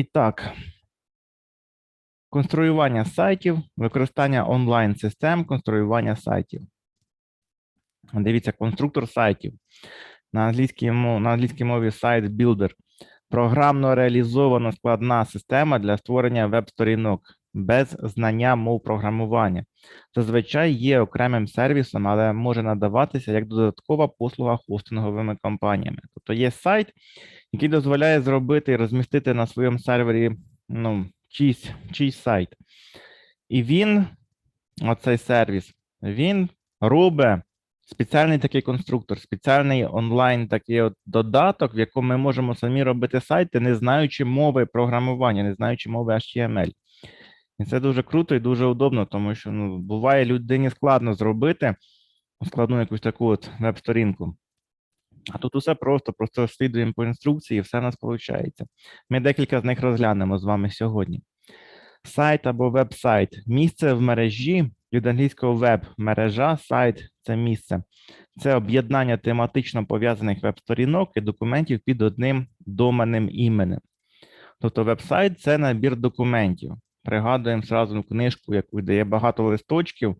І так, конструювання сайтів, використання онлайн-систем, конструювання сайтів. Дивіться, конструктор сайтів. На англійській, на англійській мові сайт Builder. Програмно реалізована складна система для створення веб-сторінок без знання мов програмування. Зазвичай є окремим сервісом, але може надаватися як додаткова послуга хостинговими компаніями. Тобто є сайт, який дозволяє зробити і розмістити на своєму сервері ну, чийсь, чийсь сайт. І він, оцей сервіс, він робить спеціальний такий конструктор, спеціальний онлайн такий от додаток, в якому ми можемо самі робити сайти, не знаючи мови програмування, не знаючи мови HTML. І це дуже круто і дуже удобно, тому що ну, буває людині складно зробити складну якусь таку от веб-сторінку. А тут усе просто, просто слідуємо по інструкції, і все у нас виходить. Ми декілька з них розглянемо з вами сьогодні. Сайт або веб-сайт. Місце в мережі від англійського веб, мережа, сайт це місце. Це об'єднання тематично пов'язаних веб-сторінок і документів під одним доменним іменем. Тобто веб-сайт це набір документів. Пригадуємо зразу книжку, яку де багато листочків,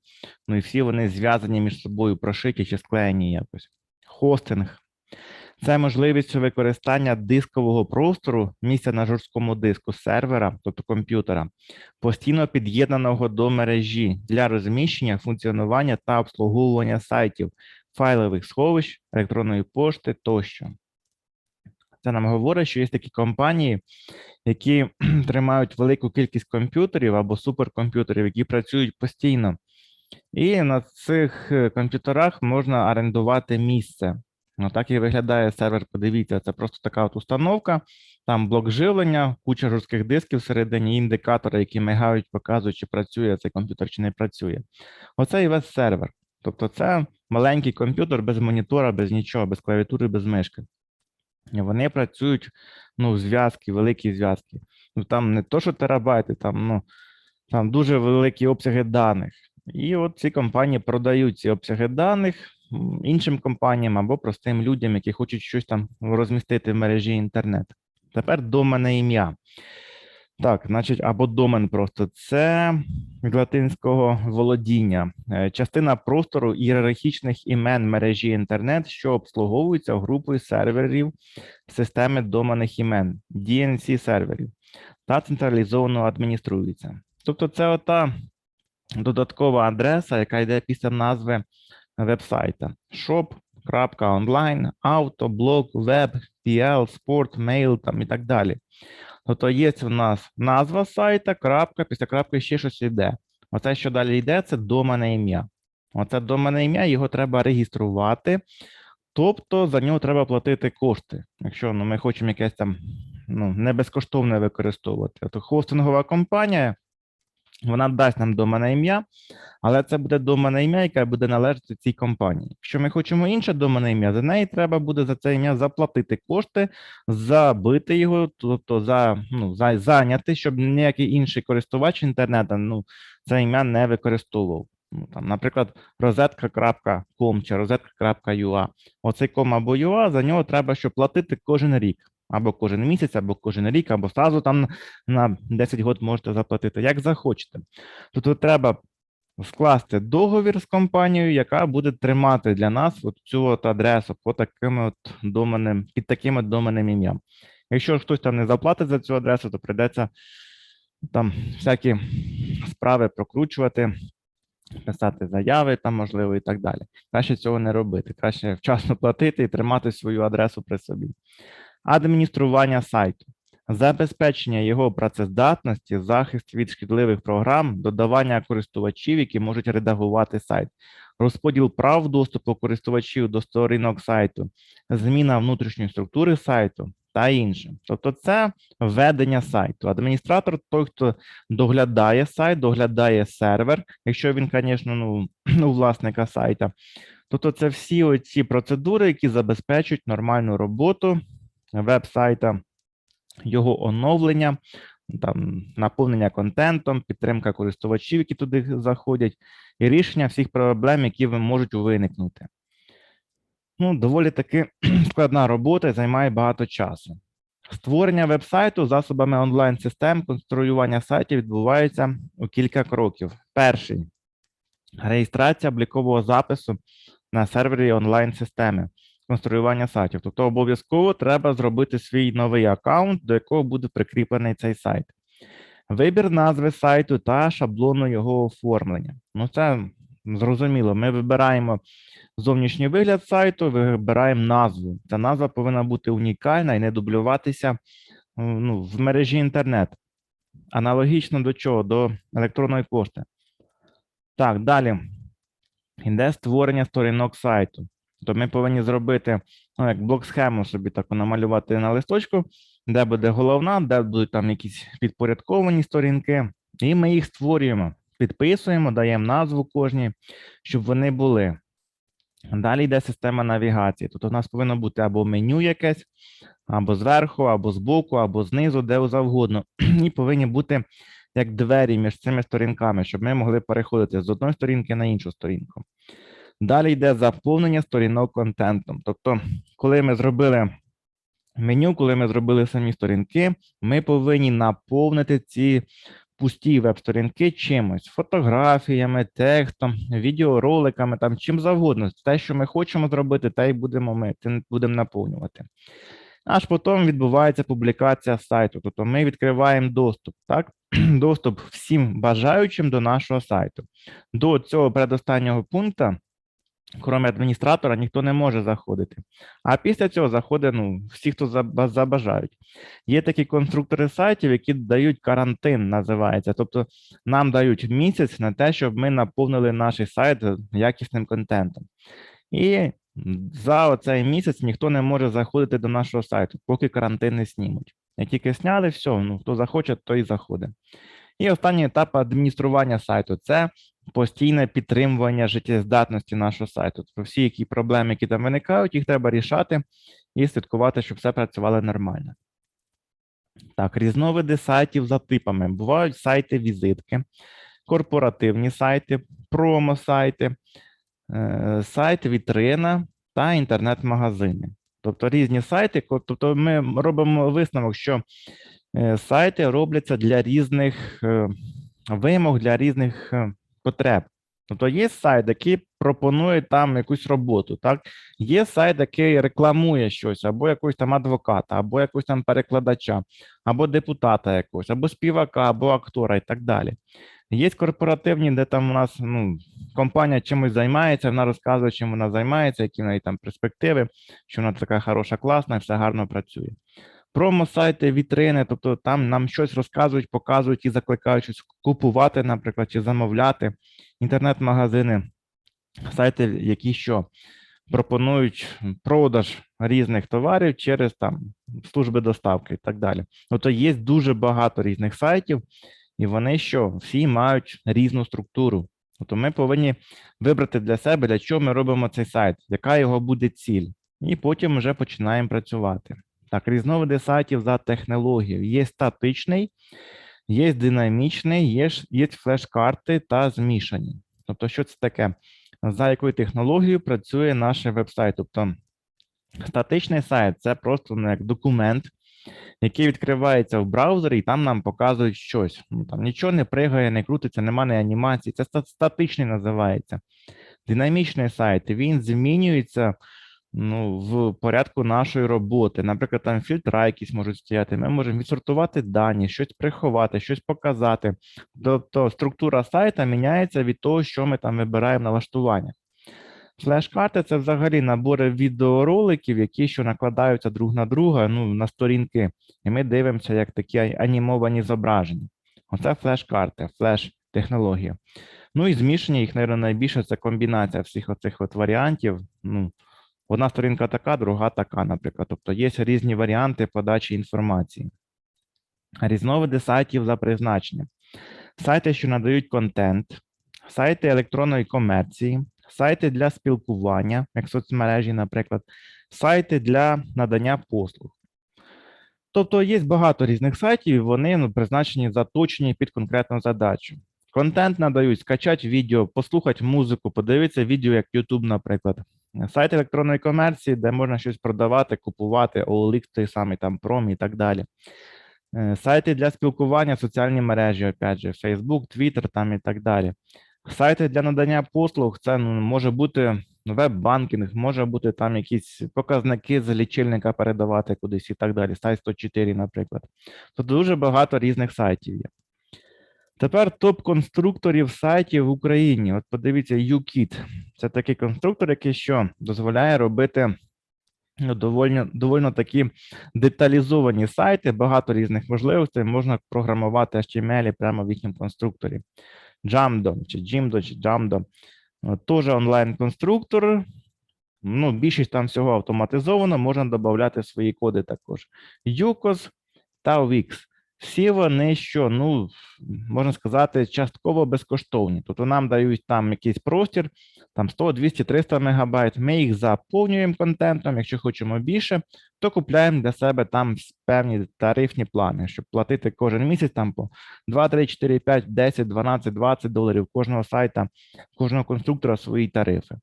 ну і всі вони зв'язані між собою, прошиті чи склеєні якось. Хостинг це можливість використання дискового простору місця на жорсткому диску сервера, тобто комп'ютера, постійно під'єднаного до мережі для розміщення, функціонування та обслуговування сайтів, файлових сховищ, електронної пошти тощо. Це нам говорить, що є такі компанії, які тримають велику кількість комп'ютерів або суперкомп'ютерів, які працюють постійно. І на цих е, комп'ютерах можна орендувати місце. Ну, так і виглядає сервер. Подивіться, це просто така от установка, там блок живлення, куча жорстких дисків всередині, індикатори, які мигають, показують, чи працює цей комп'ютер, чи не працює. Оце і весь сервер. Тобто, це маленький комп'ютер без монітора, без нічого, без клавіатури, без мишки. І Вони працюють ну, зв'язки, великі зв'язки. Ну, там не то, що терабайти, там, ну, там дуже великі обсяги даних. І от ці компанії продають ці обсяги даних іншим компаніям або простим людям, які хочуть щось там розмістити в мережі інтернет. Тепер доменне ім'я. Так, значить, або домен просто це від латинського володіння, е, частина простору ієрархічних імен мережі інтернет, що обслуговуються групою серверів системи доменних імен, DNC серверів, та централізовано адмініструється. Тобто, це ота додаткова адреса, яка йде після назви веб-сайта. shop.online, auto, blog, web, PL, sport, mail там і так далі. Тобто є в нас назва сайта, крапка, після крапки ще щось йде. Оце, що далі йде, це доменне ім'я. Оце доменне ім'я, його треба реєструвати, тобто за нього треба платити кошти. Якщо ну, ми хочемо якесь там ну, не безкоштовне використовувати. То хостингова компанія, вона дасть нам доменне ім'я, але це буде доменне ім'я, яке буде належати цій компанії. Якщо ми хочемо інше доменне ім'я, за неї треба буде за це ім'я заплатити кошти, забити його, тобто за, ну, за, зайняти, щоб ніякий інший користувач інтернету ну, це ім'я не використовував. Ну, там, наприклад, розетка.com чи розетка.ua. Оцей ком або UA, за нього треба що платити кожен рік. Або кожен місяць, або кожен рік, або сразу там на 10 років можете заплатити, як захочете. Тобто треба скласти договір з компанією, яка буде тримати для нас от цю от адресу по такими от доменним, під таким от доменним ім'ям. Якщо хтось там не заплатить за цю адресу, то прийдеться там всякі справи прокручувати, писати заяви там, можливо, і так далі. Краще цього не робити. Краще вчасно платити і тримати свою адресу при собі. Адміністрування сайту. Забезпечення його працездатності, захист від шкідливих програм, додавання користувачів, які можуть редагувати сайт, розподіл прав доступу користувачів до сторінок сайту, зміна внутрішньої структури сайту та інше. Тобто, це ведення сайту. Адміністратор той, хто доглядає сайт, доглядає сервер, якщо він, звісно, ну, у власника сайта. Тобто, це всі оці процедури, які забезпечують нормальну роботу веб-сайта його оновлення, там наповнення контентом, підтримка користувачів, які туди заходять, і рішення всіх проблем, які можуть виникнути. Ну, доволі таки складна робота і займає багато часу. Створення веб-сайту засобами онлайн-систем конструювання сайтів відбувається у кілька кроків. Перший реєстрація облікового запису на сервері онлайн-системи конструювання сайтів. Тобто обов'язково треба зробити свій новий аккаунт, до якого буде прикріплений цей сайт. Вибір назви сайту та шаблону його оформлення. Ну, це зрозуміло. Ми вибираємо зовнішній вигляд сайту, вибираємо назву. Ця назва повинна бути унікальна і не дублюватися ну, в мережі інтернет. Аналогічно до чого? До електронної пошти. Так, далі. Йде створення сторінок сайту. То ми повинні зробити ну, як блок-схему собі таку намалювати на листочку, де буде головна, де будуть там якісь підпорядковані сторінки, і ми їх створюємо, підписуємо, даємо назву кожній, щоб вони були. Далі йде система навігації. Тобто у нас повинно бути або меню якесь, або зверху, або збоку, або знизу, де завгодно. І повинні бути як двері між цими сторінками, щоб ми могли переходити з одної сторінки на іншу сторінку. Далі йде заповнення сторінок контентом. Тобто, коли ми зробили меню, коли ми зробили самі сторінки, ми повинні наповнити ці пусті веб-сторінки чимось: фотографіями, текстом, відеороликами, там чим завгодно. Те, що ми хочемо зробити, те й будемо ми будемо наповнювати. Аж потім відбувається публікація сайту. Тобто ми відкриваємо доступ, так? доступ всім бажаючим до нашого сайту. До цього передостаннього пункту крім адміністратора, ніхто не може заходити. А після цього заходить ну, всі, хто забажають. Є такі конструктори сайтів, які дають карантин, називається. Тобто нам дають місяць на те, щоб ми наповнили наш сайт якісним контентом. І за цей місяць ніхто не може заходити до нашого сайту, поки карантин не знімуть. Як тільки сняли, все, ну хто захоче, той заходить. І останній етап адміністрування сайту це постійне підтримування життєздатності нашого сайту. Тобто всі які проблеми, які там виникають, їх треба рішати і слідкувати, щоб все працювало нормально. Так, різновиди сайтів за типами. Бувають сайти-візитки, корпоративні сайти, промо-сайти, е, сайт вітрина та інтернет-магазини. Тобто різні сайти, тобто ми робимо висновок, що е, сайти робляться для різних е, вимог, для різних потреб. Тобто є сайт, який пропонує там якусь роботу, так? Є сайт, який рекламує щось, або якогось там адвоката, або якогось там перекладача, або депутата якогось, або співака, або актора і так далі. Є корпоративні, де там у нас ну, компанія чимось займається, вона розказує, чим вона займається, які в неї там перспективи, що вона така хороша, класна, все гарно працює. Промо-сайти, вітрини, тобто там нам щось розказують, показують і закликають щось купувати, наприклад, чи замовляти. Інтернет-магазини, сайти, які що пропонують продаж різних товарів через там служби доставки і так далі. Тобто є дуже багато різних сайтів, і вони що всі мають різну структуру. Тобто ми повинні вибрати для себе, для чого ми робимо цей сайт, яка його буде ціль, і потім вже починаємо працювати. Так, різновиди сайтів за технологією. Є статичний, є динамічний, є є флеш-карти та змішані. Тобто, що це таке? За якою технологією працює наш веб-сайт? Тобто, статичний сайт це просто ну, як документ, який відкривається в браузері, і там нам показують щось. Ну, Там нічого не пригає, не крутиться, немає анімації. Це статичний називається. Динамічний сайт він змінюється ну, в порядку нашої роботи. Наприклад, там фільтра якісь можуть стояти. Ми можемо відсортувати дані, щось приховати, щось показати. Тобто структура сайта міняється від того, що ми там вибираємо налаштування. Флеш-карти це взагалі набори відеороликів, які що накладаються друг на друга, ну, на сторінки, і ми дивимося, як такі анімовані зображення. Оце флеш-карти, флеш-технологія. Ну і змішання їх, мабуть, найбільше це комбінація всіх оцих от варіантів. Ну, Одна сторінка така, друга така, наприклад. Тобто є різні варіанти подачі інформації. Різновиди сайтів за призначенням. Сайти, що надають контент, сайти електронної комерції, сайти для спілкування, як соцмережі, наприклад, сайти для надання послуг. Тобто є багато різних сайтів, і вони ну, призначені заточені під конкретну задачу. Контент надають скачати відео, послухати музику, подивитися відео, як YouTube, наприклад, Сайт електронної комерції, де можна щось продавати, купувати, OLX, той самий там Пром і так далі. Е, Сайти для спілкування, соціальні мережі, опять же, Facebook, Twitter там і так далі. Сайти для надання послуг, це ну, може бути веб-банкінг, може бути там якісь показники з лічильника передавати кудись і так далі. Сайт 104, наприклад. Тут дуже багато різних сайтів є. Тепер топ конструкторів сайтів в Україні. От подивіться, UKIT. Це такий конструктор, який що дозволяє робити ну, довольно, довольно такі деталізовані сайти, багато різних можливостей. Можна програмувати HTML прямо в їхньому конструкторі. Jamdo, чи Jimdo, чи Jamdo. Теж онлайн-конструктор. Ну, більшість там всього автоматизовано, можна додати свої коди також. Yukos та Wix. Всі вони що, ну, можна сказати, частково безкоштовні. Тобто нам дають там якийсь простір, там 100, 200, 300 мегабайт. Ми їх заповнюємо контентом. Якщо хочемо більше, то купляємо для себе там певні тарифні плани, щоб платити кожен місяць там по 2, 3, 4, 5, 10, 12, 20 доларів кожного сайта, кожного конструктора свої тарифи.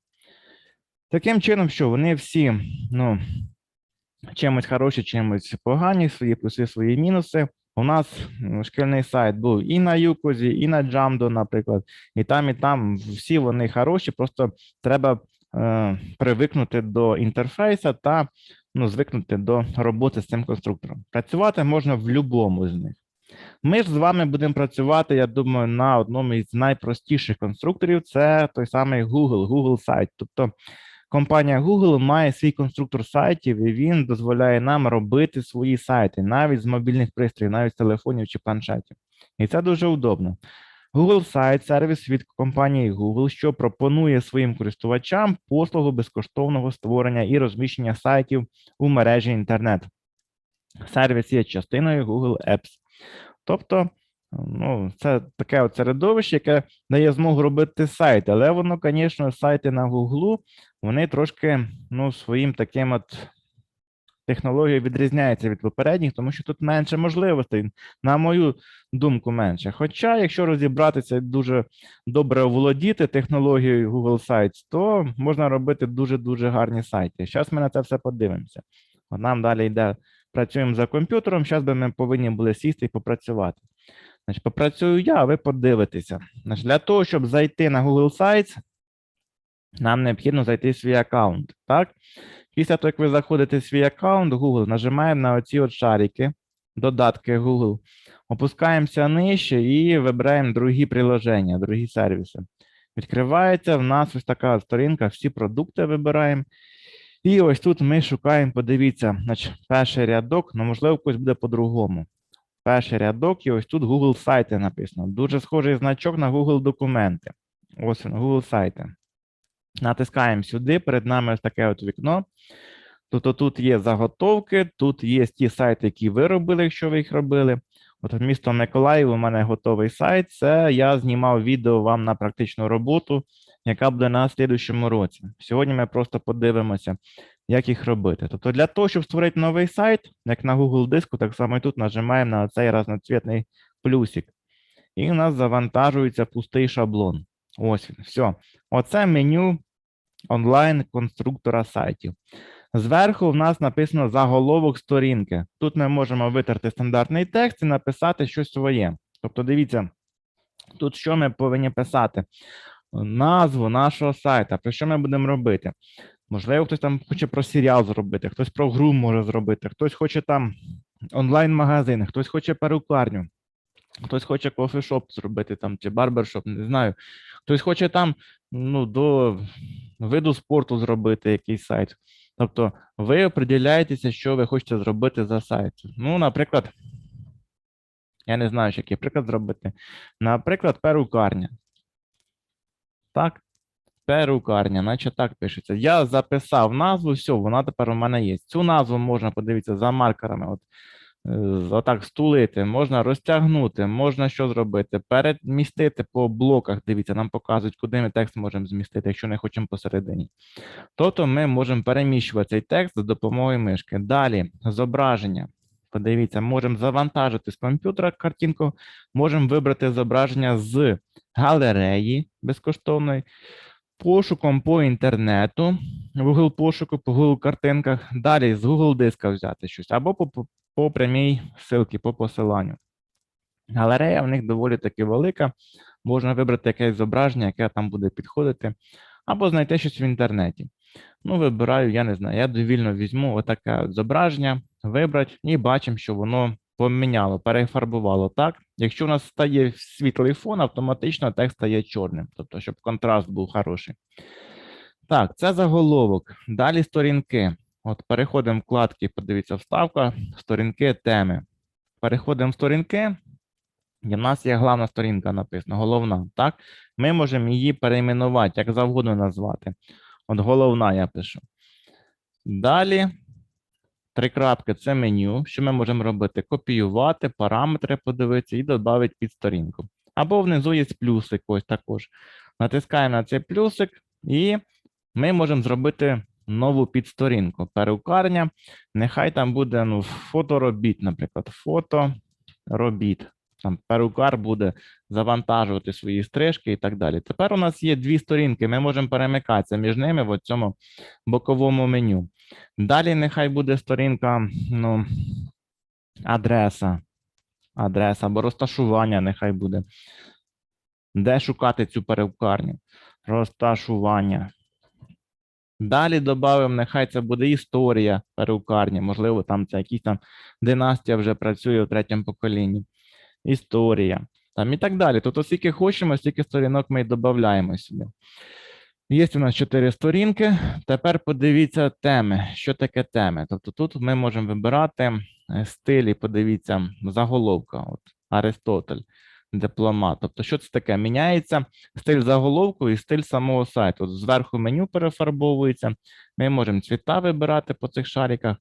Таким чином, що вони всі, ну, чимось хороші, чимось погані, свої плюси, свої мінуси. У нас шкільний сайт був і на Юкозі, і на Джамдо, наприклад, і там, і там всі вони хороші, просто треба е, привикнути до інтерфейсу та ну, звикнути до роботи з цим конструктором. Працювати можна в будь-якому з них. Ми ж з вами будемо працювати, я думаю, на одному із найпростіших конструкторів це той самий Google, Google сайт. Тобто компанія Google має свій конструктор сайтів, і він дозволяє нам робити свої сайти навіть з мобільних пристроїв, навіть з телефонів чи планшетів. І це дуже удобно. Google сайт сервіс від компанії Google, що пропонує своїм користувачам послугу безкоштовного створення і розміщення сайтів у мережі інтернет. Сервіс є частиною Google Apps. Тобто, ну, це таке от середовище, яке дає змогу робити сайти, але воно, звісно, сайти на Google, вони трошки ну, своїм таким от технологією відрізняються від попередніх, тому що тут менше можливостей, на мою думку, менше. Хоча, якщо розібратися і дуже добре володіти технологією Google Sites, то можна робити дуже-дуже гарні сайти. Зараз ми на це все подивимося. Нам далі йде, працюємо за комп'ютером, зараз би ми повинні були сісти і попрацювати. Значить, попрацюю я, а ви подивитеся. Значить, для того, щоб зайти на Google Sites, нам необхідно зайти в свій аккаунт. Так? Після того, як ви заходите в свій аккаунт Google, нажимаємо на оці от шарики, додатки Google, опускаємося нижче і вибираємо другі приложення, другі сервіси. Відкривається в нас ось така сторінка, всі продукти вибираємо. І ось тут ми шукаємо, подивіться, значить, перший рядок, ну, можливо, в когось буде по-другому. Перший рядок, і ось тут Google сайти написано. Дуже схожий значок на Google документи. Ось він, Google сайти. Натискаємо сюди, перед нами ось таке от вікно. Тобто тут є заготовки, тут є ті сайти, які ви робили, якщо ви їх робили. От місто Миколаїв у мене готовий сайт. Це я знімав відео вам на практичну роботу, яка буде на слідущому році. Сьогодні ми просто подивимося, як їх робити. Тобто, для того, щоб створити новий сайт, як на Google диску, так само і тут нажимаємо на цей разноцвітний плюсик. І у нас завантажується пустий шаблон. Ось він. Все. Оце меню онлайн-конструктора сайтів. Зверху в нас написано заголовок сторінки. Тут ми можемо витерти стандартний текст і написати щось своє. Тобто, дивіться, тут що ми повинні писати? Назву нашого сайта, про що ми будемо робити? Можливо, хтось там хоче про серіал зробити, хтось про гру може зробити, хтось хоче там онлайн-магазин, хтось хоче перукарню, хтось хоче кофешоп зробити там чи барбершоп, не знаю. Хтось хоче там ну, до виду спорту зробити якийсь сайт. Тобто ви определяєтеся, що ви хочете зробити за сайт. Ну, наприклад, я не знаю, який приклад зробити. Наприклад, перукарня. Так, перукарня, наче так пишеться. Я записав назву, все, вона тепер у мене є. Цю назву можна подивитися за маркерами. От, е, отак стулити, можна розтягнути, можна що зробити, перемістити по блоках. Дивіться, нам показують, куди ми текст можемо змістити, якщо не хочемо посередині. Тобто ми можемо переміщувати цей текст за допомогою мишки. Далі зображення. Подивіться, можемо завантажити з комп'ютера картинку, можемо вибрати зображення з галереї безкоштовної. Пошуком по інтернету, в Google пошуку, по Google картинках, далі з Google диска взяти щось, або по, по, прямій ссылці, по посиланню. Галерея в них доволі таки велика. Можна вибрати якесь зображення, яке там буде підходити, або знайти щось в інтернеті. Ну, вибираю, я не знаю, я довільно візьму отаке зображення, вибрати, і бачимо, що воно поміняло, перефарбувало так. Якщо у нас стає світлий фон, автоматично текст стає чорним, тобто, щоб контраст був хороший. Так, це заголовок. Далі сторінки. От переходимо в вкладки, подивіться, вставка, сторінки, теми. Переходимо в сторінки, і в нас є головна сторінка написана, головна. Так? Ми можемо її перейменувати, як завгодно назвати. От головна я пишу. Далі три крапки це меню. Що ми можемо робити? Копіювати, параметри подивитися і додати під сторінку. Або внизу є плюсик ось також. Натискаємо на цей плюсик, і ми можемо зробити нову підсторінку. Перукарня. Нехай там буде ну, фоторобіт, наприклад, фоторобіт. Там перукар буде завантажувати свої стрижки і так далі. Тепер у нас є дві сторінки, ми можемо перемикатися між ними в цьому боковому меню. Далі нехай буде сторінка, ну, адреса, адреса або розташування, нехай буде. Де шукати цю перукарню? Розташування. Далі додамо, нехай це буде історія перукарні. Можливо, там це якісь там династія вже працює у третьому поколінні історія, там і так далі. Тобто, скільки хочемо, стільки сторінок ми й додаємо сюди. Є у нас чотири сторінки. Тепер подивіться теми. Що таке теми? Тобто тут ми можемо вибирати е, стилі, подивіться, заголовка. От Аристотель, дипломат. Тобто, що це таке? Міняється стиль заголовку і стиль самого сайту. От зверху меню перефарбовується. Ми можемо цвіта вибирати по цих шариках.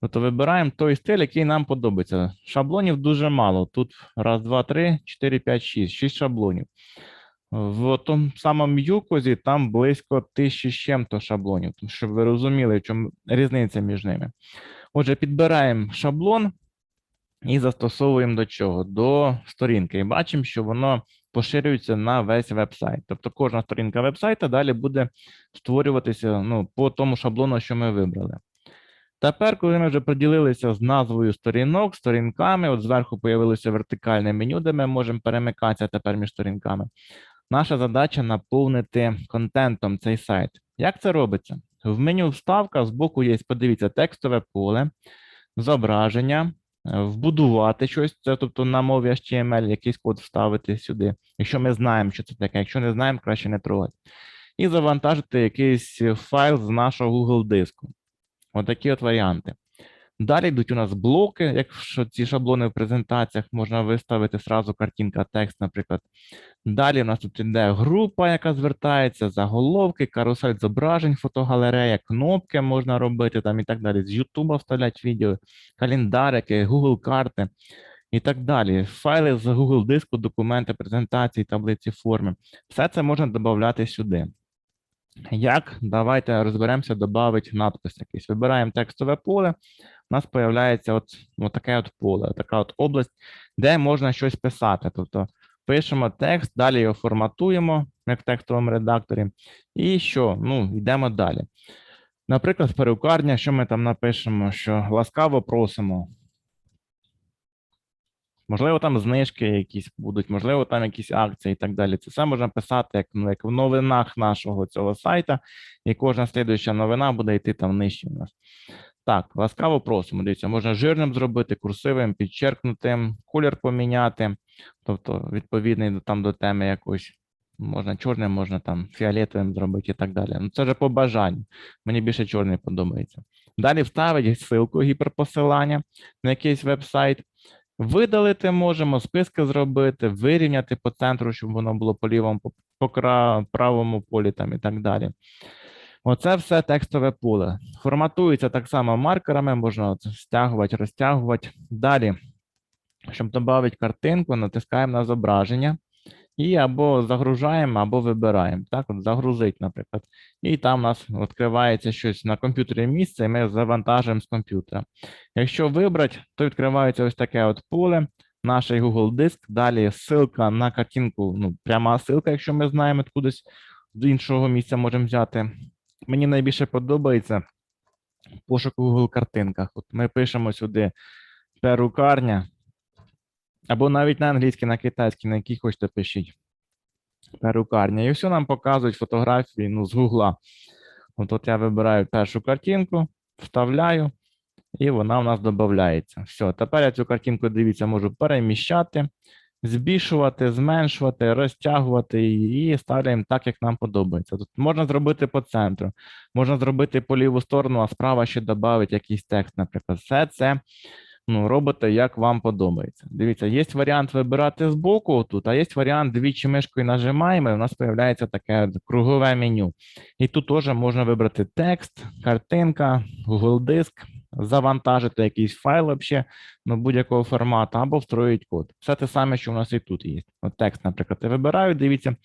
Тобто вибираємо той стиль, який нам подобається. Шаблонів дуже мало. Тут раз, два, три, чотири, п'ять, шість. Шість шаблонів. В тому самому Юкозі там близько тисячі з чим-то шаблонів, щоб ви розуміли, в чому різниця між ними. Отже, підбираємо шаблон і застосовуємо до чого? До сторінки. І бачимо, що воно поширюється на весь веб-сайт. Тобто кожна сторінка веб-сайта далі буде створюватися ну, по тому шаблону, що ми вибрали. Тепер, коли ми вже поділилися з назвою сторінок, сторінками, от зверху появилося вертикальне меню, де ми можемо перемикатися тепер між сторінками. Наша задача наповнити контентом цей сайт. Як це робиться? В меню вставка збоку є, подивіться, текстове поле, зображення, е, вбудувати щось, це тобто на мові HTML якийсь код вставити сюди, якщо ми знаємо, що це таке. Якщо не знаємо, краще не трогати. І завантажити якийсь файл з нашого Google диску. Отакі от варіанти. Далі йдуть у нас блоки, якщо ці шаблони в презентаціях можна виставити сразу картинка, текст, наприклад. Далі у нас тут іде група, яка звертається, заголовки, карусель зображень, фотогалерея, кнопки можна робити там і так далі. З YouTube вставлять відео, календарики, Google карти і так далі. Файли з Google диску, документи, презентації, таблиці форми. Все це можна додати сюди. Як? Давайте розберемося, додати надпис якийсь. Вибираємо текстове поле. У нас з'являється от, от таке от поле, така от область, де можна щось писати. Тобто пишемо текст, далі його форматуємо, як в текстовому редакторі. І що? Ну, йдемо далі. Наприклад, перукарня, що ми там напишемо, що ласкаво просимо. Можливо, там знижки якісь будуть, можливо, там якісь акції і так далі. Це все можна писати як, ну, як в новинах нашого цього сайта, і кожна слідуюча новина буде йти там нижче у нас. Так, ласкаво просимо. Дивіться, можна жирним зробити, курсивим, підчеркнутим, колір поміняти, тобто відповідний там до теми якось. Можна чорним, можна там фіолетовим зробити і так далі. Ну, це вже по бажанню. Мені більше чорний подобається. Далі вставить ссылку гіперпосилання на якийсь веб-сайт. Видалити можемо, списки зробити, вирівняти по центру, щоб воно було по лівому, по, правому полі там і так далі. Оце все текстове поле. Форматується так само маркерами, можна стягувати, розтягувати. Далі, щоб додати картинку, натискаємо на зображення і або загружаємо, або вибираємо. Так, от загрузить, наприклад. І там у нас відкривається щось на комп'ютері місце, і ми завантажуємо з комп'ютера. Якщо вибрати, то відкривається ось таке от поле, наш Google диск, далі ссылка на картинку, ну, пряма ссылка, якщо ми знаємо кудись з іншого місця можемо взяти. Мені найбільше подобається пошук у Google картинках. От ми пишемо сюди перукарня, або навіть на англійській, на китайській, на якій хочете пишіть. Перукарня. І все нам показують фотографії ну, з Гугла. От, от я вибираю першу картинку, вставляю, і вона у нас додається. Все, тепер я цю картинку, дивіться, можу переміщати, збільшувати, зменшувати, розтягувати її і ставляємо так, як нам подобається. Тут можна зробити по центру, можна зробити по ліву сторону, а справа ще додати якийсь текст, наприклад. Все це ну, робите, як вам подобається. Дивіться, є варіант вибирати збоку тут, а є варіант двічі мишкою нажимаємо, і у нас з'являється таке кругове меню. І тут теж можна вибрати текст, картинка, Google диск, завантажити якийсь файл вообще, ну, будь-якого формату, або встроїть код. Все те саме, що у нас і тут є. От текст, наприклад, я вибираю, дивіться,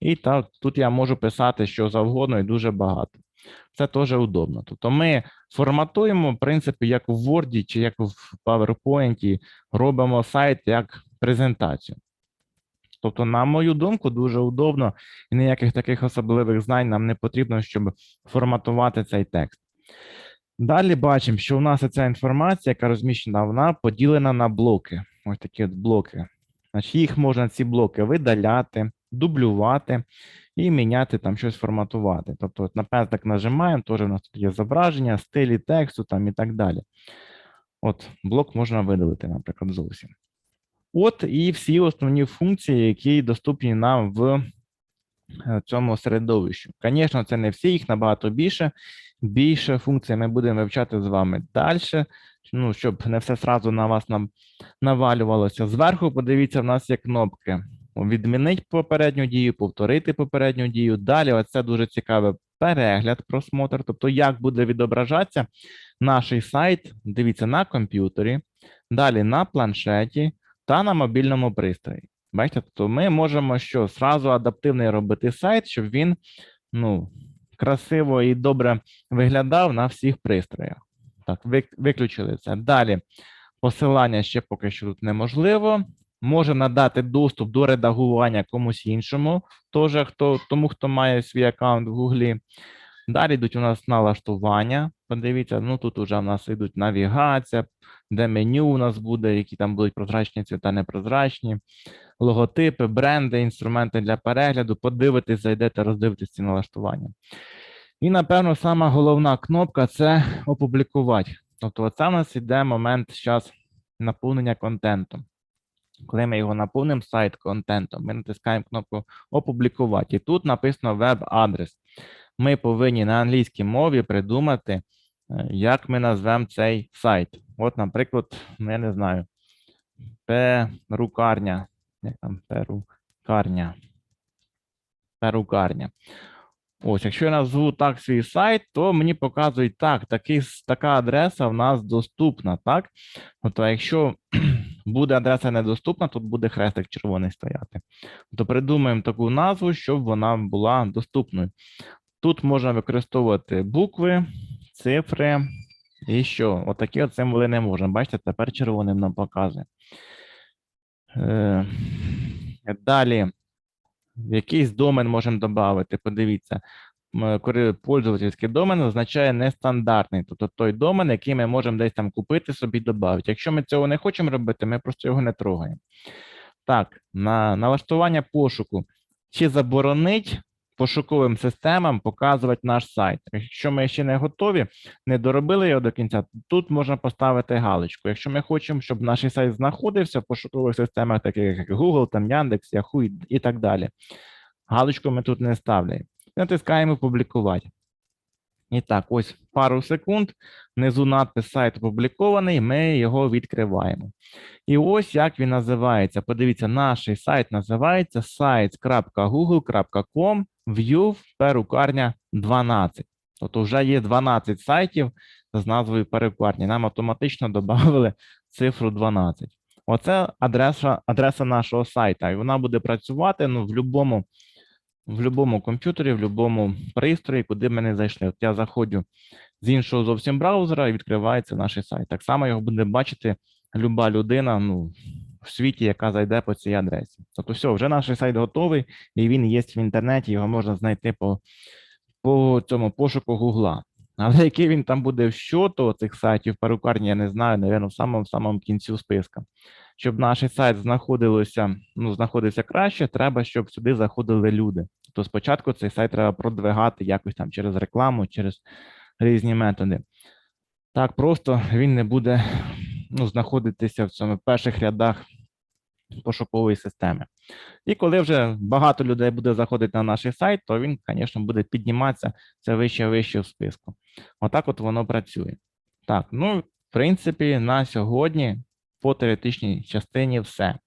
і та, тут я можу писати що завгодно і дуже багато. Це теж удобно. Тобто ми форматуємо, в принципі, як в Word чи як в PowerPoint, робимо сайт як презентацію. Тобто, на мою думку, дуже удобно і ніяких таких особливих знань нам не потрібно, щоб форматувати цей текст. Далі бачимо, що у нас ця інформація, яка розміщена, вона поділена на блоки. Ось такі от блоки. Значить, їх можна ці блоки видаляти, дублювати і міняти там щось форматувати. Тобто, от на пестик нажимаємо, теж у нас тут є зображення, стилі тексту там і так далі. От, блок можна видалити, наприклад, зовсім. От і всі основні функції, які доступні нам в е, цьому середовищі. Звісно, це не всі, їх набагато більше. Більше функцій ми будемо вивчати з вами далі. Ну, щоб не все сразу на вас нам навалювалося. Зверху, подивіться, в нас є кнопки. Відмінити попередню дію, повторити попередню дію. Далі, оце дуже цікавий перегляд, просмотр. Тобто, як буде відображатися наш сайт, дивіться, на комп'ютері, далі на планшеті та на мобільному пристрої. Бачите, тобто ми можемо що зразу адаптивний робити сайт, щоб він ну, красиво і добре виглядав на всіх пристроях. Так, виключили це. Далі посилання ще поки що тут неможливо. Може надати доступ до редагування комусь іншому, теж хто, тому хто має свій аккаунт в Гуглі. Далі йдуть у нас налаштування. Подивіться, ну тут вже в нас йдуть навігація, де меню у нас буде, які там будуть прозрачні цвіта, непрозрачні, логотипи, бренди, інструменти для перегляду. Подивитись, зайдете, роздивитись ці налаштування. І, напевно, сама головна кнопка це опублікувати. Тобто, оце у нас йде момент зараз наповнення контентом. Коли ми його наповнимо сайт контентом, ми натискаємо кнопку Опублікувати. І тут написано веб-адрес. Ми повинні на англійській мові придумати, як ми назвемо цей сайт. От, наприклад, ну, я не знаю, перукарня. Як там перукарня? Перукарня. Ось, якщо я назву так свій сайт, то мені показують так, такий, така адреса в нас доступна, так? Тобто, якщо буде адреса недоступна, тут буде хрестик червоний стояти. Тобто придумаємо таку назву, щоб вона була доступною. Тут можна використовувати букви, цифри і що? Отакі от символи не можна. Бачите, тепер червоним нам показує. Е, Далі. Якийсь домен можемо додати. Подивіться, пользовательський домен означає нестандартний, тобто той домен, який ми можемо десь там купити, собі додати. Якщо ми цього не хочемо робити, ми просто його не трогаємо. Так, на налаштування пошуку. Чи заборонить пошуковим системам показувати наш сайт? Якщо ми ще не готові, не доробили його до кінця, тут можна поставити галочку. Якщо ми хочемо, щоб наш сайт знаходився в пошукових системах, таких як Google, там Яндекс, Yahoo і так далі. Галочку ми тут не ставляємо. Натискаємо Публікувати. І так, ось пару секунд. Внизу надпис сайт опублікований, ми його відкриваємо. І ось як він називається. Подивіться, наш сайт називається sites.google.com view перукарня 12. Тобто вже є 12 сайтів з назвою перукарні. Нам автоматично додали цифру 12. Оце адреса адреса нашого сайта. І вона буде працювати ну, в будь-якому в будь-якому комп'ютері, в будь-якому пристрої, куди ми не зайшли. От я заходжу з іншого зовсім браузера і відкривається наш сайт. Так само його буде бачити люба людина, ну, в світі, яка зайде по цій адресі. Тобто, все, вже наш сайт готовий, і він є в інтернеті, його можна знайти по, по цьому пошуку Гугла. Але який він там буде в щоту цих сайтів перукарні, я не знаю, напевно, в самому самому кінцю списка. Щоб наш сайт знаходилося, ну, знаходився краще, треба, щоб сюди заходили люди. То спочатку цей сайт треба продвигати якось там через рекламу, через різні методи. Так, просто він не буде ну, знаходитися в цьому перших рядах пошукової системи. І коли вже багато людей буде заходити на наш сайт, то він, звісно, буде підніматися все вище вище в списку. Отак от воно працює. Так, ну, в принципі, на сьогодні по теоретичній частині все.